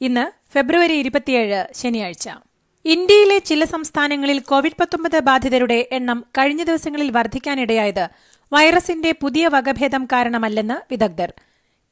ഇന്ന് ഫെബ്രുവരി ഇരുപത്തിയേഴ് ശനിയാഴ്ച. ഇന്ത്യയിലെ ചില സംസ്ഥാനങ്ങളിൽ കോവിഡ് പത്തൊമ്പത് ബാധിതരുടെ എണ്ണം കഴിഞ്ഞ ദിവസങ്ങളിൽ വർദ്ധിക്കാനിടയായത് വൈറസിന്റെ പുതിയ വകഭേദം കാരണമല്ലെന്ന് വിദഗ്ധർ.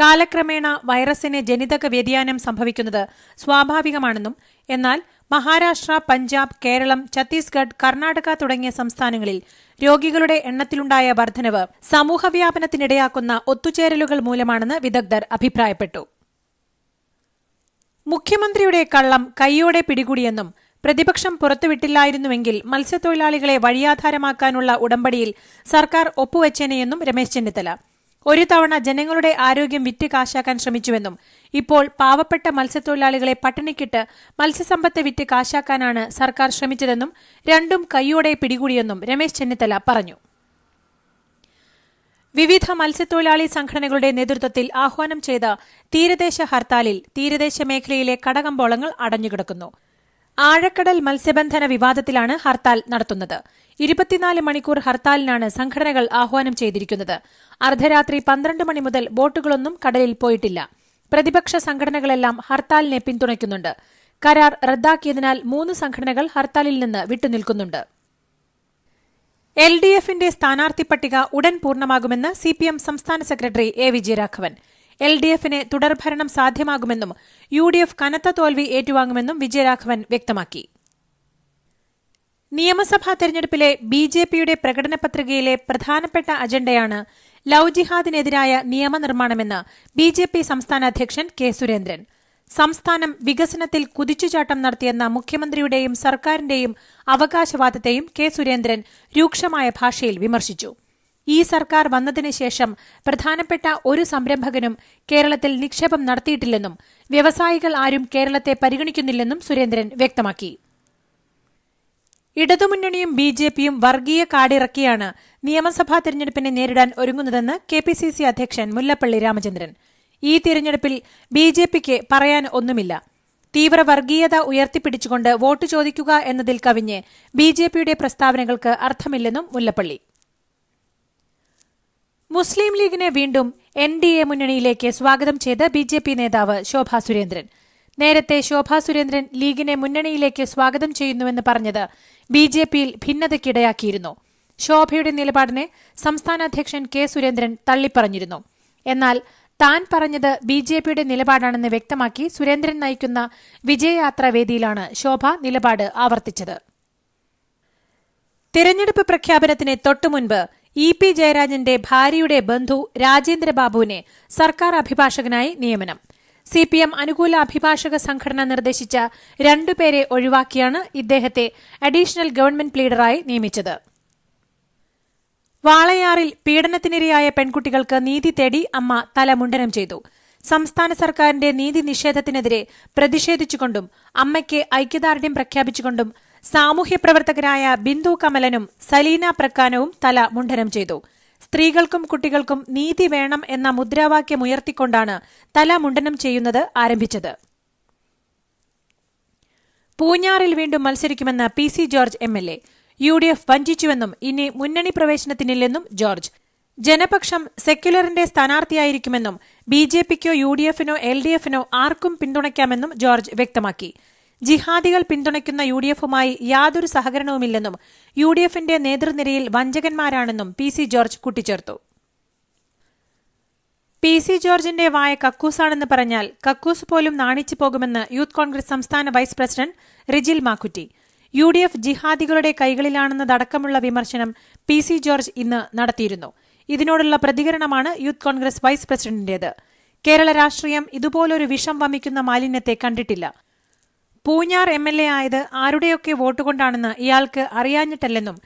കാലക്രമേണ വൈറസിന് ജനിതക വ്യതിയാനം സംഭവിക്കുന്നത് സ്വാഭാവികമാണെന്നും എന്നാൽ മഹാരാഷ്ട്ര പഞ്ചാബ് കേരളം ഛത്തീസ്ഗഡ് കർണാടക തുടങ്ങിയ സംസ്ഥാനങ്ങളിൽ രോഗികളുടെ എണ്ണത്തിലുണ്ടായ വർധനവ് സമൂഹവ്യാപനത്തിനിടയാക്കുന്ന ഒത്തുചേരലുകൾ മൂലമാണെന്ന് വിദഗ്ധർ അഭിപ്രായപ്പെട്ടു. മുഖ്യമന്ത്രിയുടെ കള്ളം കൈയോടെ പിടികൂടിയെന്നും പ്രതിപക്ഷം പുറത്തുവിട്ടില്ലായിരുന്നുവെങ്കിൽ മത്സ്യത്തൊഴിലാളികളെ വഴിയാധാരമാക്കാനുള്ള ഉടമ്പടിയിൽ സർക്കാർ ഒപ്പുവെച്ചേനെയെന്നും രമേശ് ചെന്നിത്തല. ഒരു തവണ ജനങ്ങളുടെ ആരോഗ്യം വിറ്റ് കാശാക്കാൻ ശ്രമിച്ചുവെന്നും ഇപ്പോൾ പാവപ്പെട്ട മത്സ്യത്തൊഴിലാളികളെ പട്ടിണിക്കിട്ട് മത്സ്യസമ്പത്ത് വിറ്റ് കാശാക്കാനാണ് സർക്കാർ ശ്രമിച്ചതെന്നും രണ്ടും കൈയോടെ പിടികൂടിയെന്നും രമേശ് ചെന്നിത്തല പറഞ്ഞു. വിവിധ മത്സ്യത്തൊഴിലാളി സംഘടനകളുടെ നേതൃത്വത്തിൽ ആഹ്വാനം ചെയ്ത തീരദേശ ഹർത്താലിൽ തീരദേശ മേഖലയിലെ കടകമ്പോളങ്ങൾ അടഞ്ഞുകിടക്കുന്നു. ആഴക്കടൽ മത്സ്യബന്ധന വിവാദത്തിലാണ് ഹർത്താൽ നടത്തുന്നത്. ഇരുപത്തിനാല് മണിക്കൂർ ഹർത്താലിനാണ് സംഘടനകൾ ആഹ്വാനം ചെയ്തിരിക്കുന്നത്. അർദ്ധരാത്രി പന്ത്രണ്ട് മണി മുതൽ ബോട്ടുകളൊന്നും കടലിൽ പോയിട്ടില്ല. പ്രതിപക്ഷ സംഘടനകളെല്ലാം ഹർത്താലിനെ പിന്തുണയ്ക്കുന്നുണ്ട്. കരാർ റദ്ദാക്കിയതിനാൽ മൂന്ന് സംഘടനകൾ ഹർത്താലിൽ നിന്ന് വിട്ടുനിൽക്കുന്നുണ്ട്. എൽ ഡി എഫിന്റെ സ്ഥാനാർത്ഥി പട്ടിക ഉടൻ പൂർണമാകുമെന്ന് സി പി എം സംസ്ഥാന സെക്രട്ടറി എ വിജയരാഘവൻ. എൽ ഡി എഫിന് തുടർഭരണം സാധ്യമാകുമെന്നും യു ഡി എഫ് കനത്ത തോൽവി ഏറ്റുവാങ്ങുമെന്നും വിജയരാഘവൻ വ്യക്തമാക്കി. നിയമസഭാ തെരഞ്ഞെടുപ്പിലെ ബി ജെ പിയുടെ പ്രകടന പത്രികയിലെ പ്രധാനപ്പെട്ട അജണ്ടയാണ് ലവ് ജിഹാദിനെതിരായ നിയമനിർമ്മാണമെന്ന് ബി ജെ പി സംസ്ഥാന അധ്യക്ഷൻ കെ സുരേന്ദ്രൻ. സംസ്ഥാനം വികസനത്തിൽ കുതിച്ചുചാട്ടം നടത്തിയെന്ന മുഖ്യമന്ത്രിയുടെയും സർക്കാരിന്റെയും അവകാശവാദത്തെയും കെ സുരേന്ദ്രൻ രൂക്ഷമായ ഭാഷയിൽ വിമർശിച്ചു. ഈ സർക്കാർ വന്നതിന് ശേഷം പ്രധാനപ്പെട്ട ഒരു സംരംഭകനും കേരളത്തിൽ നിക്ഷേപം നടത്തിയിട്ടില്ലെന്നും വ്യവസായികൾ ആരും കേരളത്തെ പരിഗണിക്കുന്നില്ലെന്നും സുരേന്ദ്രൻ വ്യക്തമാക്കി. ഇടതുമുന്നണിയും ബി ജെ പിയും വർഗീയ കാടിറക്കിയാണ് നിയമസഭാ തെരഞ്ഞെടുപ്പിനെ നേരിടാൻ ഒരുങ്ങുന്നതെന്ന് കെ പി സി സി അധ്യക്ഷൻ മുല്ലപ്പള്ളി രാമചന്ദ്രൻ. ഈ തിരഞ്ഞെടുപ്പിൽ ബി ജെ പിക്ക് പറയാൻ ഒന്നുമില്ല. തീവ്ര വർഗീയത ഉയർത്തിപ്പിടിച്ചുകൊണ്ട് വോട്ട് ചോദിക്കുക എന്നതിൽ കവിഞ്ഞ് ബി ജെ പിയുടെ പ്രസ്താവനകൾക്ക് അർത്ഥമില്ലെന്നും മുല്ലപ്പള്ളി. മുസ്ലിം ലീഗിനെ വീണ്ടും എൻ ഡി എ മുന്നണിയിലേക്ക് സ്വാഗതം ചെയ്ത് ബി ജെ പി നേതാവ് ശോഭാ സുരേന്ദ്രൻ. നേരത്തെ ശോഭാ സുരേന്ദ്രൻ ലീഗിനെ മുന്നണിയിലേക്ക് സ്വാഗതം ചെയ്യുന്നുവെന്ന് പറഞ്ഞത് ബി ജെ പിയിൽ ഭിന്നതയ്ക്കിടയാക്കിയിരുന്നു. ശോഭയുടെ നിലപാടിനെ സംസ്ഥാന അധ്യക്ഷൻ കെ സുരേന്ദ്രൻ തള്ളിപ്പറഞ്ഞിരുന്നു. എന്നാൽ താൻ പറഞ്ഞത് ബി ജെ പിയുടെ നിലപാടാണെന്ന് വ്യക്തമാക്കി സുരേന്ദ്രൻ നയിക്കുന്ന വിജയയാത്ര വേദിയിലാണ് ശോഭ നിലപാട് ആവർത്തിച്ചത്. തിരഞ്ഞെടുപ്പ് പ്രഖ്യാപനത്തിന് തൊട്ടുമുൻപ് ഇ പി ജയരാജന്റെ ഭാര്യയുടെ ബന്ധു രാജേന്ദ്രബാബുവിനെ സർക്കാർ അഭിഭാഷകനായി നിയമനം. സി പി എം അനുകൂല അഭിഭാഷക സംഘടന നിർദ്ദേശിച്ച രണ്ടുപേരെ ഒഴിവാക്കിയാണ് ഇദ്ദേഹത്തെ അഡീഷണൽ ഗവൺമെന്റ് പ്ലീഡറായി നിയമിച്ചത്. വാളയാറിൽ പീഡനത്തിനിരയായ പെൺകുട്ടികൾക്ക് നീതി തേടി അമ്മ തലമുണ്ടനം ചെയ്തു. സംസ്ഥാന സർക്കാരിന്റെ നീതി നിഷേധത്തിനെതിരെ പ്രതിഷേധിച്ചുകൊണ്ടും അമ്മയ്ക്ക് ഐക്യദാർഢ്യം പ്രഖ്യാപിച്ചുകൊണ്ടും സാമൂഹ്യ പ്രവർത്തകരായ ബിന്ദു കമലനും സലീന പ്രക്കാനവും തല മുണ്ടനം ചെയ്തു. സ്ത്രീകൾക്കും കുട്ടികൾക്കും നീതി വേണം എന്ന മുദ്രാവാക്യം ഉയർത്തിക്കൊണ്ടാണ് തല മുണ്ടനം ചെയ്യുന്നത് ആരംഭിച്ചത്. പൂഞ്ഞാറിൽ വീണ്ടും മത്സരിക്കുമെന്ന് P C George M L A. U D F വഞ്ചിച്ചുവെന്നും ഇനി മുന്നണി പ്രവേശനത്തിനില്ലെന്നും ജോർജ്. ജനപക്ഷം സെക്യുലറിന്റെ സ്ഥാനാർത്ഥിയായിരിക്കുമെന്നും ബി ജെ പിക്കോ യു ഡി എഫിനോ എൽ ഡി എഫിനോ ആർക്കും പിന്തുണയ്ക്കാമെന്നും ജോർജ് വ്യക്തമാക്കി. ജിഹാദികൾ പിന്തുണയ്ക്കുന്ന യു ഡി എഫുമായി യാതൊരു സഹകരണവുമില്ലെന്നും യു ഡി എഫിന്റെ നേതൃനിരയിൽ വഞ്ചകന്മാരാണെന്നും പി സി ജോർജ് കൂട്ടിച്ചേർത്തു. പി സി ജോർജിന്റെ വായ കക്കൂസാണെന്ന് പറഞ്ഞാൽ കക്കൂസ് പോലും നാണിച്ചു പോകുമെന്ന് യൂത്ത് കോൺഗ്രസ് സംസ്ഥാന vice president Rijil Makkutty. U D F ജിഹാദികളുടെ കൈകളിലാണെന്നതടക്കമുള്ള വിമർശനം പി സി ജോർജ് ഇന്ന് നടത്തിയിരുന്നു. ഇതിനോടുള്ള പ്രതികരണമാണ് യൂത്ത് കോൺഗ്രസ് വൈസ് പ്രസിഡന്റിന്റേത്. കേരള രാഷ്ട്രീയം ഇതുപോലൊരു വിഷം വമിക്കുന്ന മാലിന്യത്തെ കണ്ടിട്ടില്ല. പൂഞ്ഞാർ എം എൽ എ ആയത് ആരുടെയൊക്കെ വോട്ടുകൊണ്ടാണെന്ന് ഇയാൾക്ക് അറിയാഞ്ഞിട്ടല്ലെന്നും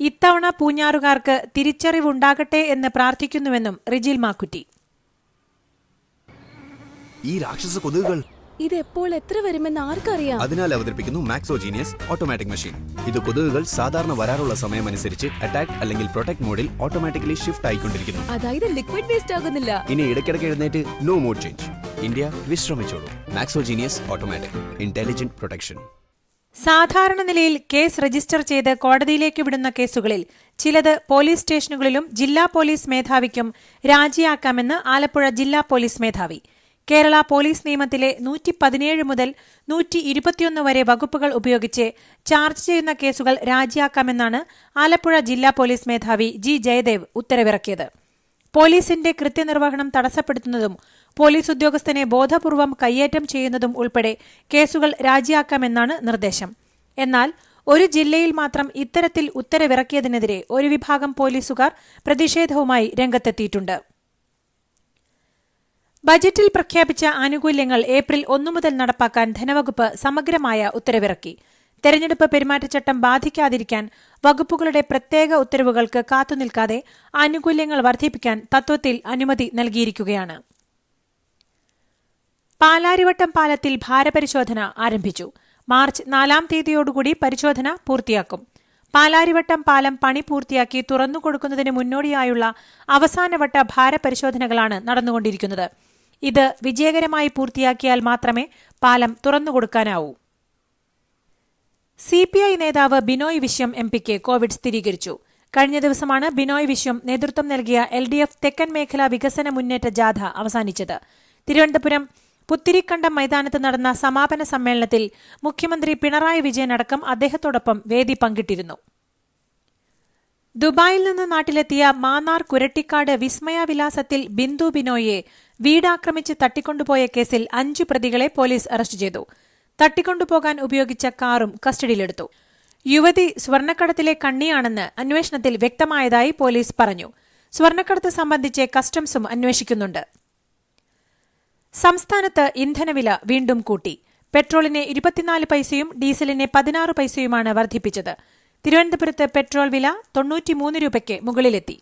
ഇത്തവണ പൂഞ്ഞാറുകാർക്ക് തിരിച്ചറിവുണ്ടാകട്ടെ എന്ന് പ്രാർത്ഥിക്കുന്നുവെന്നും റിജിൽ മാക്കുറ്റി. ഈ ഇത് എപ്പോൾ എത്ര വരുമെന്ന് ആർക്കറിയാം? അതിനാൽ അവതരിപ്പിക്കുന്നു മാക്സോജീനിയസ് ഓട്ടോമാറ്റിക് മെഷീൻ ഇത് കൊതുകുകൾ സാധാരണ വരാറുള്ള സമയം അനുസരിച്ച് അറ്റാക്ക് അല്ലെങ്കിൽ പ്രൊട്ടക്ട് മോഡിൽ ഓട്ടോമാറ്റിക്കലി ഷിഫ്റ്റ് ആയിക്കൊണ്ടിരിക്കുന്നു. അതായത് ലിക്വിഡ് വേസ്റ്റ് ആകുന്നില്ല. ഇനി ഇടയ്ക്കിടയ്ക്ക് എഴുന്നേറ്റ് നോ മോഡ് ചേഞ്ച് ഇന്ത്യ വിശ്രമിച്ചോളൂ. മാക്സോജീനിയസ് ഓട്ടോമാറ്റിക് ഇന്റലിജന്റ് പ്രൊട്ടക്ഷൻ സാധാരണ നിലയിൽ കേസ് രജിസ്റ്റർ ചെയ്ത് കോടതിയിലേക്ക് വിടുന്ന കേസുകളിൽ ചിലത് പോലീസ് സ്റ്റേഷനുകളിലും ജില്ലാ പോലീസ് മേധാവിക്കും രാജിയാക്കാമെന്ന് ആലപ്പുഴ ജില്ലാ പോലീസ് മേധാവി. കേരള പോലീസ് നിയമത്തിലെ നൂറ്റി പതിനേഴ് മുതൽ നൂറ്റി ഇരുപത്തിയൊന്ന് വരെ വകുപ്പുകൾ ഉപയോഗിച്ച് ചാർജ് ചെയ്യുന്ന കേസുകൾ രാജിയാക്കാമെന്നാണ് ആലപ്പുഴ ജില്ലാ പോലീസ് മേധാവി ജി ജയദേവ് ഉത്തരവിറക്കിയത്. പോലീസിന്റെ കൃത്യനിർവഹണം തടസ്സപ്പെടുത്തുന്നതും പോലീസ് ഉദ്യോഗസ്ഥനെ ബോധപൂർവം കയ്യേറ്റം ചെയ്യുന്നതും ഉൾപ്പെടെ കേസുകൾ രാജിയാക്കാമെന്നാണ് നിർദ്ദേശം. എന്നാൽ ഒരു ജില്ലയിൽ മാത്രം ഇത്തരത്തിൽ ഉത്തരവിറക്കിയതിനെതിരെ ഒരു വിഭാഗം പോലീസുകാർ പ്രതിഷേധവുമായി രംഗത്തെത്തിയിട്ടുണ്ട്. ബജറ്റിൽ പ്രഖ്യാപിച്ച ആനുകൂല്യങ്ങൾ ഏപ്രിൽ ഒന്നു മുതൽ നടപ്പാക്കാൻ ധനവകുപ്പ് സമഗ്രമായ ഉത്തരവിറക്കി. തെരഞ്ഞെടുപ്പ് പെരുമാറ്റച്ചട്ടം ബാധിക്കാതിരിക്കാൻ വകുപ്പുകളുടെ പ്രത്യേക ഉത്തരവുകൾക്ക് കാത്തുനിൽക്കാതെ ആനുകൂല്യങ്ങൾ വർദ്ധിപ്പിക്കാൻ തത്വത്തിൽ അനുമതി നൽകിയിരിക്കുകയാണ്. പാലാരിവട്ടം പാലത്തിൽ ഭാരപരിശോധന ആരംഭിച്ചു. മാർച്ച് നാലാം തീയതിയോടുകൂടി പരിശോധന പൂർത്തിയാക്കും. പാലാരിവട്ടം പാലം പണി പൂർത്തിയാക്കി തുറന്നുകൊടുക്കുന്നതിന് മുന്നോടിയായുള്ള അവസാനവട്ട ഭാരപരിശോധനകളാണ് നടന്നുകൊണ്ടിരിക്കുന്നത്. ഇത് വിജയകരമായി പൂർത്തിയാക്കിയാൽ മാത്രമേ പാലം തുറന്നുകൊടുക്കാനാവൂ സി പി ഐ നേതാവ് ബിനോയ് വിശ്വം എം പിക്ക് കോവിഡ് സ്ഥിരീകരിച്ചു. കഴിഞ്ഞ ദിവസമാണ് ബിനോയ് വിശ്വം നേതൃത്വം നൽകിയ എൽ ഡി എഫ് തെക്കൻ മേഖലാ വികസന മുന്നേറ്റ ജാഥ അവസാനിച്ചത്. തിരുവനന്തപുരം പുത്തിരിക്കണ്ടം മൈതാനത്ത് നടന്ന സമാപന സമ്മേളനത്തിൽ മുഖ്യമന്ത്രി പിണറായി വിജയൻ അടക്കം അദ്ദേഹത്തോടൊപ്പം വേദി പങ്കിട്ടിരുന്നു. ദുബായിൽ നിന്ന് നാട്ടിലെത്തിയ മാന്നാർ കുരട്ടിക്കാട് വിസ്മയ വിലാസത്തിൽ ബിന്ദു ബിനോയെ വീടാക്രമിച്ച് തട്ടിക്കൊണ്ടുപോയ കേസിൽ അഞ്ച് പ്രതികളെ പോലീസ് അറസ്റ്റ് ചെയ്തു. തട്ടിക്കൊണ്ടുപോകാൻ ഉപയോഗിച്ച കാറും കസ്റ്റഡിയിലെടുത്തു. യുവതി സ്വർണക്കടത്തിലെ കണ്ണിയാണെന്ന് അന്വേഷണത്തിൽ വ്യക്തമായതായി പോലീസ് പറഞ്ഞു. സ്വർണക്കടത്ത് സംബന്ധിച്ച് കസ്റ്റംസും അന്വേഷിക്കുന്നുണ്ട്. സംസ്ഥാനത്ത് ഇന്ധനവില വീണ്ടും കൂട്ടി. പെട്രോളിനെ ഇരുപത്തിനാല് പൈസയും ഡീസലിനെ പതിനാറ് പൈസയുമാണ് വർദ്ധിപ്പിച്ചത്. തിരുവനന്തപുരത്ത് പെട്രോൾ വില തൊണ്ണൂറ്റിമൂന്ന് രൂപയ്ക്ക് മുകളിലെത്തി.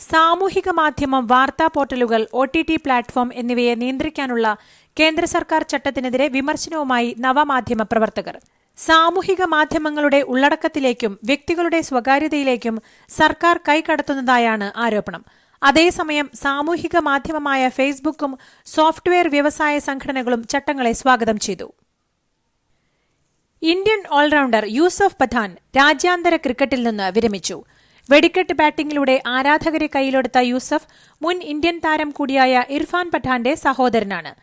സാമൂഹിക മാധ്യമം വാർത്താ പോർട്ടലുകൾ ഒ ടി ടി പ്ലാറ്റ്ഫോം എന്നിവയെ നിയന്ത്രിക്കാനുള്ള കേന്ദ്ര സർക്കാർ ചട്ടത്തിനെതിരെ വിമർശനവുമായി നവമാധ്യമ പ്രവർത്തകർ. സാമൂഹിക മാധ്യമങ്ങളുടെ ഉള്ളടക്കത്തിലേക്കും വ്യക്തികളുടെ സ്വകാര്യതയിലേക്കും സർക്കാർ കൈകടത്തുന്നതായാണ് ആരോപണം. അതേസമയം സാമൂഹിക മാധ്യമമായ ഫേസ്ബുക്കും സോഫ്റ്റ്വെയർ വ്യവസായ സംഘടനകളും ചട്ടങ്ങളെ സ്വാഗതം ചെയ്തു. ഇന്ത്യൻ ഓൾറൗണ്ടർ യൂസഫ് പഥാൻ രാജ്യാന്തര ക്രിക്കറ്റിൽ നിന്ന് വിരമിച്ചു. വെടിക്കെട്ട് ബാറ്റിംഗിലൂടെ ആരാധകരെ കയ്യിലെടുത്ത യൂസഫ് മുൻ ഇന്ത്യൻ താരം കൂടിയായ ഇർഫാൻ പഠാന്റെ സഹോദരനാണ്.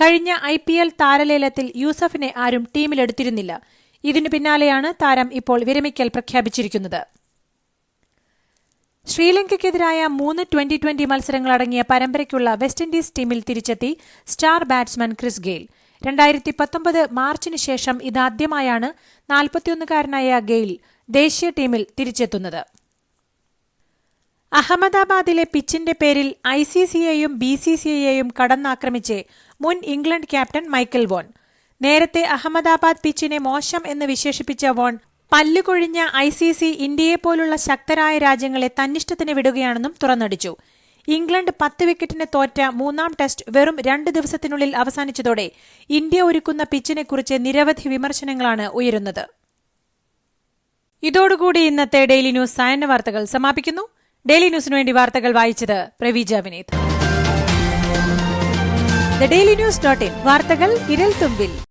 കഴിഞ്ഞ ഐ പി എൽ താരലേലത്തിൽ യൂസഫിനെ ആരും ടീമിലെടുത്തിരുന്നില്ല. ഇതിനു പിന്നാലെയാണ് താരം ഇപ്പോൾ വിരമിക്കൽ പ്രഖ്യാപിച്ചിരിക്കുന്നത്. ശ്രീലങ്കയ്ക്കെതിരായ മൂന്ന് ട്വന്റി ട്വന്റി മത്സരങ്ങളടങ്ങിയ പരമ്പരയ്ക്കുള്ള വെസ്റ്റ് ഇൻഡീസ് ടീമിൽ തിരിച്ചെത്തി സ്റ്റാർ ബാറ്റ്സ്മാൻ ക്രിസ് ഗെയിൽ. രണ്ടായിരത്തി പത്തൊമ്പത് മാർച്ചിന് ശേഷം ഇതാദ്യമായാണ് നാൽപ്പത്തിയൊന്നുകാരനായ ഗെയിൽ ദേശീയ ടീമിൽ തിരിച്ചെത്തുന്നത്. അഹമ്മദാബാദിലെ പിച്ചിന്റെ പേരിൽ ഐ സി സിയെയും ബി സി സിയെയും കടന്നാക്രമിച്ച് മുൻ ഇംഗ്ലണ്ട് ക്യാപ്റ്റൻ മൈക്കൽ വോൺ. നേരത്തെ അഹമ്മദാബാദ് പിച്ചിനെ മോശം എന്ന് വിശേഷിപ്പിച്ച വോൺ പല്ലുകൊഴിഞ്ഞ ഐ സി സി ഇന്ത്യയെപ്പോലുള്ള ശക്തരായ രാജ്യങ്ങളെ തന്നിഷ്ടത്തിന് വിടുകയാണെന്നും തുറന്നടിച്ചു. ഇംഗ്ലണ്ട് പത്ത് വിക്കറ്റിന് തോറ്റ മൂന്നാം ടെസ്റ്റ് വെറും രണ്ട് ദിവസത്തിനുള്ളിൽ അവസാനിച്ചതോടെ ഇന്ത്യ ഒരുക്കുന്ന പിച്ചിനെക്കുറിച്ച് നിരവധി വിമർശനങ്ങളാണ് ഉയരുന്നത്. ഇതോടുകൂടി ഇന്നത്തെ ഡെയിലി ന്യൂസ് സായന്ന വാർത്തകൾ സമാപിക്കുന്നു. ഡെയിലി ന്യൂസിനു വേണ്ടി വാർത്തകൾ വായിച്ചത് Praveeja Vineeth daily news dot in വാർത്തകൾ ഇരൽ തുമ്പിൽ.